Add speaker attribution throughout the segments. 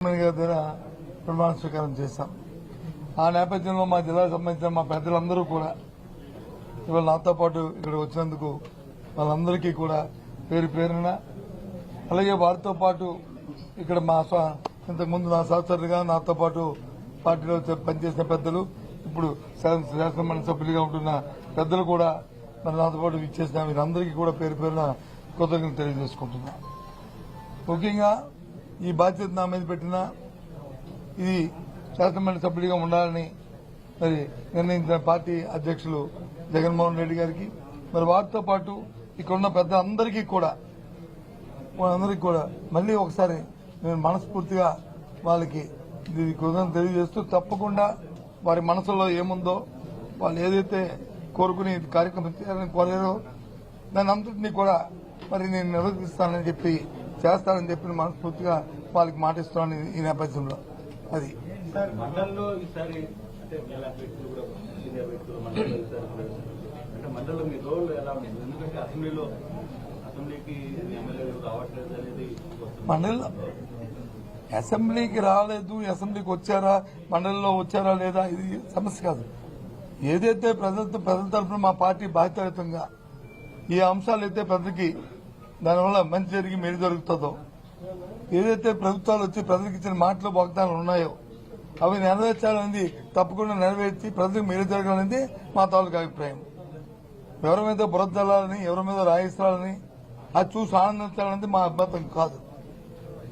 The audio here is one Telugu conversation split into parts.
Speaker 1: గారి దగ్గర ప్రమాణ స్వీకారం చేశాం. ఆ నేపథ్యంలో మా జిల్లాకు సంబంధించిన మా పెద్దలందరూ కూడా ఇవాళ నాతో పాటు ఇక్కడ వచ్చినందుకు వాళ్ళందరికీ కూడా పేరు పేరున అలాగే వారితో పాటు ఇక్కడ మా స్వ- ఇంతకుముందు నా సహచరులుగా నాతో పాటు పార్టీలో పనిచేసిన పెద్దలు ఇప్పుడు శాసనమండలి సభ్యులుగా ఉంటున్న పెద్దలు కూడా మరి నాతో పాటు ఇచ్చేసిన వీరందరికీ కూడా పేరు పేరున కృతజ్ఞతలు తెలియజేసుకుంటున్నా. ముఖ్యంగా ఈ బాధ్యత నా మీద పెట్టిన ఇది శాసనమండలి సభ్యుడిగా ఉండాలని మరి నిర్ణయించిన పార్టీ అధ్యక్షులు జగన్మోహన్ రెడ్డి గారికి మరి వారితో పాటు ఇక్కడ ఉన్న పెద్ద అందరికీ కూడా వాళ్ళందరికీ కూడా మళ్ళీ ఒకసారి నేను మనస్ఫూర్తిగా వాళ్ళకి ఇది కృతజ్ఞత తెలియజేస్తూ తప్పకుండా వారి మనసులో ఏముందో వాళ్ళు ఏదైతే కోరుకుని కార్యక్రమం చేయాలని కోరారో దాని అంతటినీ కూడా మరి నేను నిర్వహిస్తానని చెప్పి చేస్తానని చెప్పి మనస్ఫూర్తిగా వాళ్ళకి మాటిస్తున్నాను ఈ నేపథ్యంలో. అది.
Speaker 2: మండలంలో అసెంబ్లీకి
Speaker 1: రాలేదు అసెంబ్లీకి వచ్చారా మండలిలో వచ్చారా లేదా ఇది సమస్య కాదు. ఏదైతే ప్రజలతో ప్రజల తరఫున మా పార్టీ బాధ్యతయుతంగా ఈ అంశాలు అయితే ప్రజలకి దానివల్ల మంచి జరిగి మేలు జరుగుతుందో. ఏదైతే ప్రభుత్వాలు వచ్చి ప్రజలకు ఇచ్చిన మాటలు వాగ్దానాలు ఉన్నాయో అవి నెరవేర్చాలనేది తప్పకుండా నెరవేర్చి ప్రజలకు మేలు జరగాలనేది మా తాలూకు అభిప్రాయం. ఎవరి మీద బురద ఎవరి మీద రాయిస్తాలని అది చూసి ఆనందించాలనేది మా అభ్యంతరం కాదు.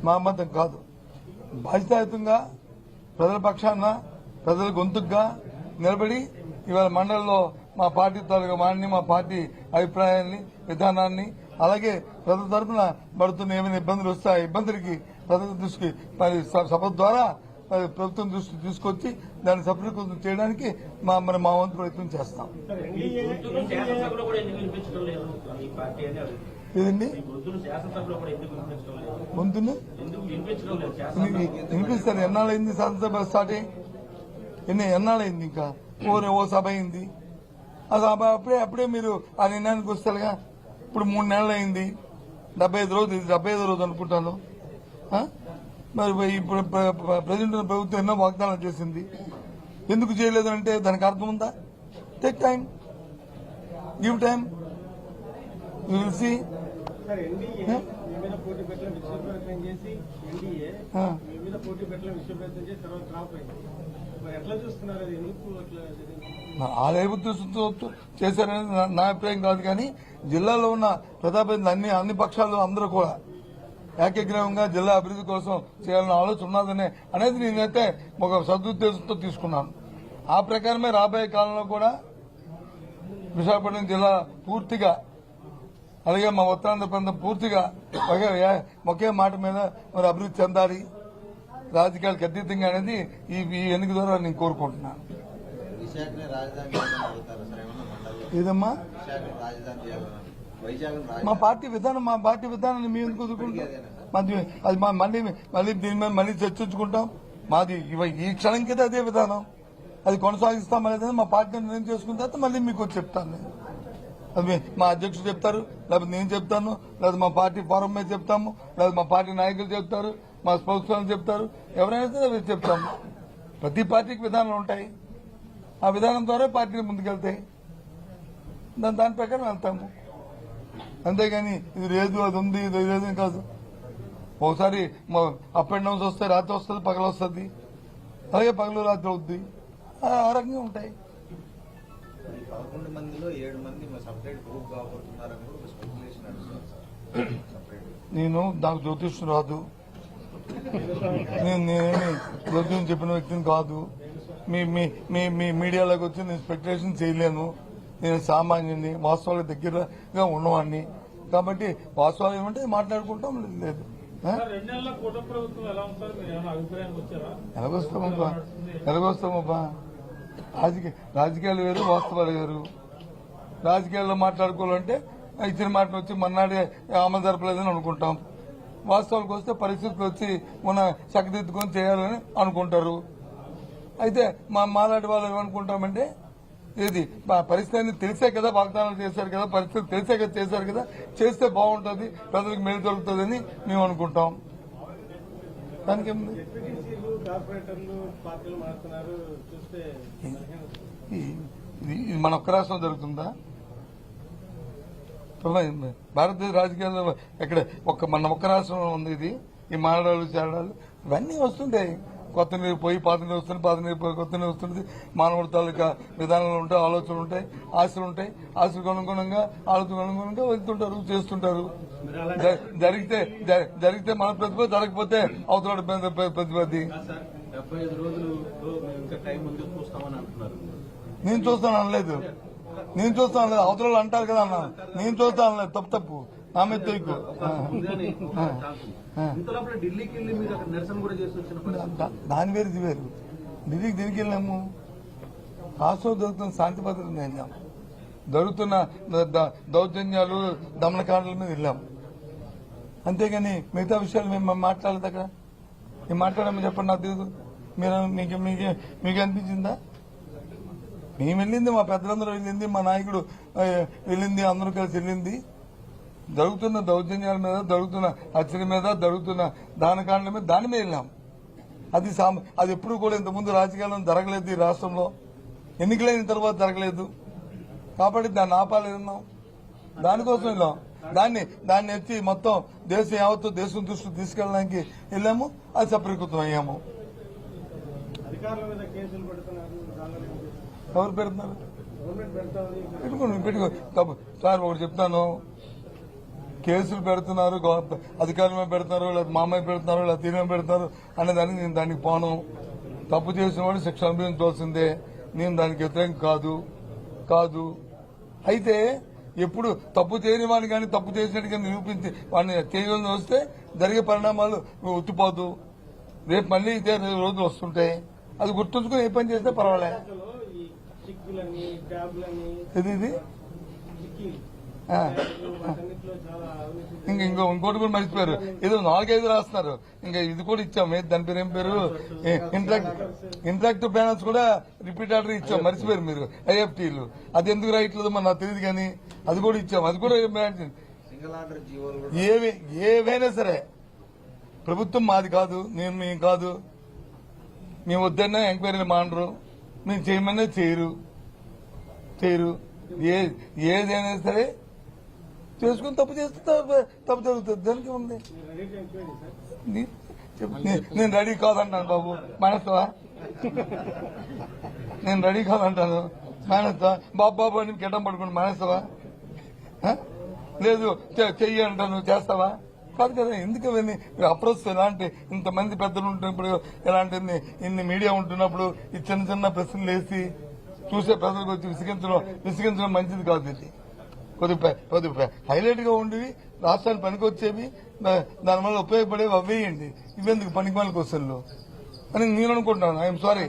Speaker 1: మా అభ్యంతరం కాదు. బాధ్యతాయుతంగా ప్రజల పక్షాన ప్రజల గొంతుగా నిలబడి ఇవాళ మండలిలో మా పార్టీ తాలూకా మాన్ని మా పార్టీ అభిప్రాయాన్ని విధానాన్ని అలాగే ప్రజల తరఫున పడుతున్న ఏమైనా ఇబ్బందులు వస్తే ఆ ఇబ్బందులకి ప్రజల దృష్టికి మరి సభ ద్వారా ప్రభుత్వం దృష్టికి తీసుకొచ్చి దాన్ని సఫలీకృతం చేయడానికి మా మరి మా వంతు ప్రయత్నం చేస్తాం.
Speaker 2: ఈ వృద్ధులు
Speaker 1: వినిపిస్తారు? ఎన్నాళ్ళైంది శాసనసభ స్టార్ట్ అయ్యి? ఎన్ని ఎన్నాళ్ళైంది ఇంకా? ఓ ఓ సభ అయింది. ఆ సభ అప్పుడే అప్పుడే మీరు ఆ నిర్ణయానికి వస్తారుగా? ఇప్పుడు మూడు నెలలు అయింది. డెబ్బై ఐదు రోజు డెబ్బై ఐదు రోజు అనుకుంటాను? మరి ఇప్పుడు ప్ర- ప్ర- ప్రజెంట్ ప్రభుత్వం ఎన్నో వాగ్దానాలు చేసింది. ఎందుకు చేయలేదు అంటే దానికి అర్థం ఉందా? Take time give time you will see
Speaker 3: sir
Speaker 1: ఆలయ ఉద్దేశంతో చేశారని నా- నా అభిప్రాయం కాదు కానీ జిల్లాలో ఉన్న ప్రజాప్రతినిధులు అన్ని అన్ని పక్షాలు అందరూ కూడా ఏకగ్రీవంగా జిల్లా అభివృద్ధి కోసం చేయాలన్న ఆలోచన ఉన్నదని అనేది నేనైతే ఒక సదుద్దేశంతో తీసుకున్నాను. ఆ ప్రకారమే రాబోయే కాలంలో కూడా విశాఖపట్నం జిల్లా పూర్తిగా అలాగే మా ఉత్తరాంధ్ర ప్రాంతం పూర్తిగా ఒకే మాట మీద మరి అభివృద్ధి చెందాలి. రాజకీయాలకు అతీతంగా అనేది ఈ ఎన్నిక ద్వారా నేను కోరుకుంటున్నాను.
Speaker 4: వైజాగ్
Speaker 1: మా పార్టీ విధానం మా పార్టీ విధానాన్ని మేము మాది అది మా మళ్ళీ మళ్ళీ దీని మీద మళ్ళీ చర్చించుకుంటాం. మాది ఈ క్షణంకైతే అదే విధానం. అది కొనసాగిస్తాం అనేది మా పార్టీ నిర్ణయం చేసుకున్న తర్వాత మళ్ళీ మీకు చెప్తాను నేను. అది మీ- మా అధ్యక్షుడు చెప్తారు లేకపోతే నేను చెప్తాను లేదా మా పార్టీ ఫారం మీద చెప్తాము లేదా మా పార్టీ నాయకులు చెప్తారు. మా స్పోక్స్ చెప్తారు ఎవరైనా సరే చెప్తాము ప్రతి పార్టీకి విధానాలు ఉంటాయి. ఆ విధానం ద్వారా పార్టీలు ముందుకెళ్తాయి. దాని దాని ప్రకారం వెళ్తాము. అంతేగాని ఇది లేదు అది ఉంది ఇది లేదు కాదు. ఒకసారి అప్ అండ్ డౌన్స్ వస్తాయి రాత్రి వస్తుంది పగలు వస్తుంది. అలాగే పగలు రాత్రి అవుద్ది. ఆ రకంగా ఉంటాయి. నేను నాకు జ్యోతిష్యం రాదు. నేను నేనేమి జ్యోతిష్యం చెప్పిన వ్యక్తిని కాదు. మీ మీ మీ మీ మీడియాలోకి వచ్చి నేను స్పెక్యులేషన్ చేయలేను. నేను సామాన్యుని వాస్తవాల దగ్గరగా ఉన్నవాడిని కాబట్టి వాస్తవాలు ఏమంటే మాట్లాడుకుంటాం లేదు. ఎలాగొస్తామబ్బా? ఎలాగొస్తామబ్బా? రాజకీయ రాజకీయాలు వేరు వాస్తవాలు వేరు. రాజకీయాల్లో మాట్లాడుకోవాలంటే ఇచ్చిన మాట వచ్చి మన్నాడే అమలు జరపలేదని అనుకుంటాం. వాస్తవాలకు వస్తే పరిస్థితులు వచ్చి మన చక్కదిద్దుకొని చేయాలని అనుకుంటారు. అయితే మా మాలాంటి వాళ్ళు ఏమనుకుంటామంటే ఇది మా పరిస్థితి తెలిసే కదా వాగ్దానాలు చేశారు కదా పరిస్థితి తెలిసే కదా చేశారు కదా చేస్తే బాగుంటుంది ప్రజలకు మేలు జరుగుతుందని మేము అనుకుంటాం. దానికి ఇది మన ఒక్క రాష్ట్రం జరుగుతుందా? భారతదేశ రాజకీయాల్లో ఎక్కడ ఒక్క మన ఒక్క రాష్ట్రంలో ఉంది ఇది. ఈ మారడాలు చేరడాలు ఇవన్నీ వస్తుంటాయి కొత్త నీరు పోయి పాత నీరు వస్తుంది పాత నీరు పోయి కొత్త నీరు వస్తుంది. మానవుడి తాలూకా విధానాలు ఉంటాయి ఆలోచనలు ఉంటాయి ఆశలు ఉంటాయి. ఆశలకు అనుగుణంగా ఆలోచనకు అనుగుణంగా వెళ్తుంటారు చేస్తుంటారు. జరిగితే జరిగితే మన ప్రతిభ జరగకపోతే అవతల ప్రతిపత్తి నేను చూస్తాను అనలేదు. నేను చూస్తాను అనలేదు అవతల అంటారు కదా అన్న. నేను చూస్తాను అనలేదు తప్పు తప్పు.
Speaker 2: పరిస్థితి
Speaker 1: దా- దాని వేరు ఇది వేరు. ఢిల్లీకి తిరిగి వెళ్ళాము. రాష్ట్రంలో జరుగుతున్న శాంతి భద్రత వెళ్ళాం. జరుగుతున్న ద- ద- దౌర్జన్యాలు దమనకాండల మీద వెళ్ళాం. అంతేగాని మిగతా విషయాలు మేము మాట్లాడలేదు అక్కడ. మేము మాట్లాడమని చెప్పండి నాకు తెలియదు మీరు మీకు మీకు మీకు అనిపించిందా? మేము వెళ్ళింది మా పెద్దలందరూ వెళ్ళింది మా నాయకుడు వెళ్ళింది అందరూ కలిసి వెళ్ళింది. జరుగుతున్న దౌర్జన్యాల మీద జరుగుతున్న హత్యల మీద జరుగుతున్న దానకాండల మీద దాని మీద వెళ్ళాం. అది సామ అది ఎప్పుడు కూడా ఇంతకుముందు రాజకీయాలను జరగలేదు ఈ రాష్ట్రంలో. ఎన్నికలైన తర్వాత జరగలేదు. కాబట్టి దాన్ని ఆపాలేదన్నాం దానికోసం వెళ్ళాం. దాన్ని దాన్ని ఎత్తి మొత్తం దేశం యావత్తు దేశం దృష్టికి తీసుకెళ్ళడానికి వెళ్ళాము. అది సఫలీకృతం అయ్యాము.
Speaker 3: అధికారుల మీద కేసులు పెడుతున్నారు
Speaker 1: ఎవరు పెడుతున్నారు పెట్టుకోండి పెట్టుకో. తప్పు. సార్ ఒకటి చెప్తాను. కేసులు పెడుతున్నారు గవ- అధికారుల మీద పెడుతున్నారు లేదా మా మీద పెడుతున్నారు లేదా తీరు పెడతారు పెడుతున్నారు అనే దానికి నేను దానికి పోను. తప్పు చేసిన వాడు శిక్ష అనుభవించవలసిందే. నేను దానికి వ్యతిరేకం కాదు. కాదు. అయితే ఎప్పుడు తప్పు చేయని వాడిని కానీ తప్పు చేసినట్టుగా నిరూపించి వాడిని చేయవలసి వస్తే జరిగే పరిణామాలు ఉత్తిపోదు. రేపు మళ్ళీ ఇదే రోజులు వస్తుంటాయి అది గుర్తుంచుకుని ఏ పని చేస్తే
Speaker 3: పర్వాలేదు
Speaker 1: ఇది? ఇది ఇంక ఇంకో ఇంకోటి కూడా మర్చిపోయారు. ఏదో నాలుగైదు రాస్తున్నారు. ఇంకా ఇది కూడా ఇచ్చాం. దాని పేరు ఏం పేరు? ఇంటరాక్ట్ ఇంటరాక్టివ్ ప్యానల్స్ కూడా రిపీట్ ఆర్డర్ ఇచ్చాం. మర్చిపోయారు మీరు. ఐఎఫ్టీలు. అది ఎందుకు రాయట్లేదు మరి నాకు తెలియదు కానీ అది కూడా ఇచ్చాం. అది కూడా
Speaker 4: సింగిల్ ఆర్డర్ జీవోలు కూడా
Speaker 1: ఏవి ఏవైనా సరే. ప్రభుత్వం మాది కాదు నేను మేము కాదు. మేము వద్దన్నా ఎంక్వైరీలు మానరు మేము చేయమన్నా చేయరు. చేయరు ఏ ఏదైనా సరే చేసుకుని తప్పు చేస్తే తప్పు తప్పు జరుగుతుంది. దానికి ఉంది? చెప్పు. నేను రెడీ కాదంటాను బాబు. మానేస్తావా? నేను రెడీ కాదంటాను. మానేస్తావా? బాబు బాబు అని గిడ్డం పడుకుని మానేస్తావా? లేదు చె- చెయ్యి అంటాను. చేస్తావా? కాదు కదా ఎందుకు అవన్నీ అప్రోచ్ ఎలాంటి ఇంతమంది పెద్దలు ఉంటున్నప్పుడు ఎలాంటి ఇన్ని మీడియా ఉంటున్నప్పుడు ఈ చిన్న చిన్న ప్రశ్నలు వేసి చూసే ప్రజలకు వచ్చి విసిగించడం విసిగించడం మంచిది కాదు ఇది. కొద్దిగా కొద్దిగా హైలైట్గా ఉండేవి రాష్ట్రానికి పనికొచ్చేవి దా- దానివల్ల ఉపయోగపడేవి అవేయండి ఇవెందుకు పనికి క్వశ్చన్లు? అని నేను అనుకుంటున్నాను ఐఎమ్ సారీ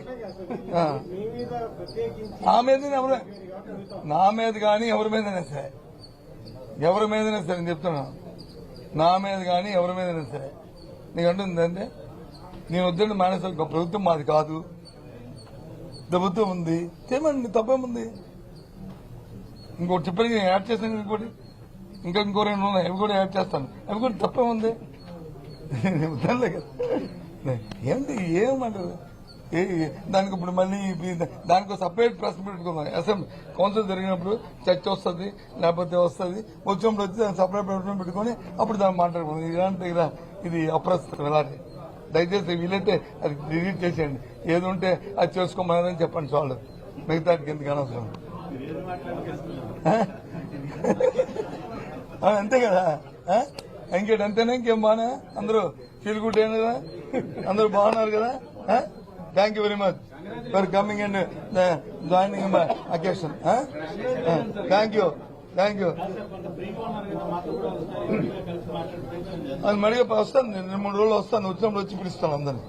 Speaker 1: నా మీద ఎవరు నా మీద కానీ ఎవరి మీదైనా సరే. ఎవరి మీదైనా సరే నేను చెప్తున్నాను నా మీద కానీ ఎవరి మీదైనా సరే. నీకు అంటుందంటే నేను వద్దండి మానేసాను ప్రభుత్వం మాది కాదు. ప్రభుత్వం ఉంది. చేయమండి తప్పేముంది? ఇంకోటి చెప్పండి నేను యాడ్ చేస్తాను ఇంకోటి. ఇంకా ఇంకో రెండు ఉన్నాయి అవి కూడా యాడ్ చేస్తాను. అవి కూడా తప్పేముంది? నేను కదా. ఏంటి ఏమంటారు? ఏ దానికి ఇప్పుడు మళ్ళీ దానికి సపరేట్ ప్రెస్ మీట్ పెట్టుకుందాం. అసెంబ్లీ కౌన్సిల్ జరిగినప్పుడు చర్చ వస్తుంది లేకపోతే వస్తుంది వచ్చినప్పుడు వచ్చి దాన్ని సపరేట్ పెట్టుకుని పెట్టుకొని అప్పుడు దాన్ని మాట్లాడుకుందాం. ఇలాంటి ఇలా ఇది అప్రస్తుతం ఇలాంటి. దయచేసి వీలైతే అది డిలీట్ చేసేయండి. ఏది ఉంటే అది చేసుకోమని చెప్పండి చాలు మిగతా ఎందుకు అనవసరం? ఆ, అంతే కదా? ఇంకేటి అంతేనా? ఇంకేం బానే? అందరూ ఫీల్ గుడ్ అయిన కదా? అందరూ బాగున్నారు కదా? Thank you very much for coming and joining my occasion thank you thank you అది మడిగా వస్తాను నేను. రెండు మూడు రోజులు వస్తాను. వచ్చినప్పుడు వచ్చి పిలుస్తాను అందరిని.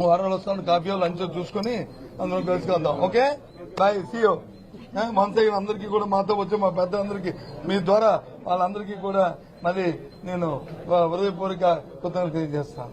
Speaker 1: వారం రోజులు వస్తాను. కాఫీ లంచ్ చూసుకొని అందరం కలుసుకుందాం ఓకే? బాయ్. సీఓ మనసైన అందరికీ కూడా మాతో వచ్చే మా పెద్దలందరికీ మీ ద్వారా వాళ్ళందరికీ కూడా మరి నేను హృదయపూర్వక కృతజ్ఞతలు తెలియజేస్తాను.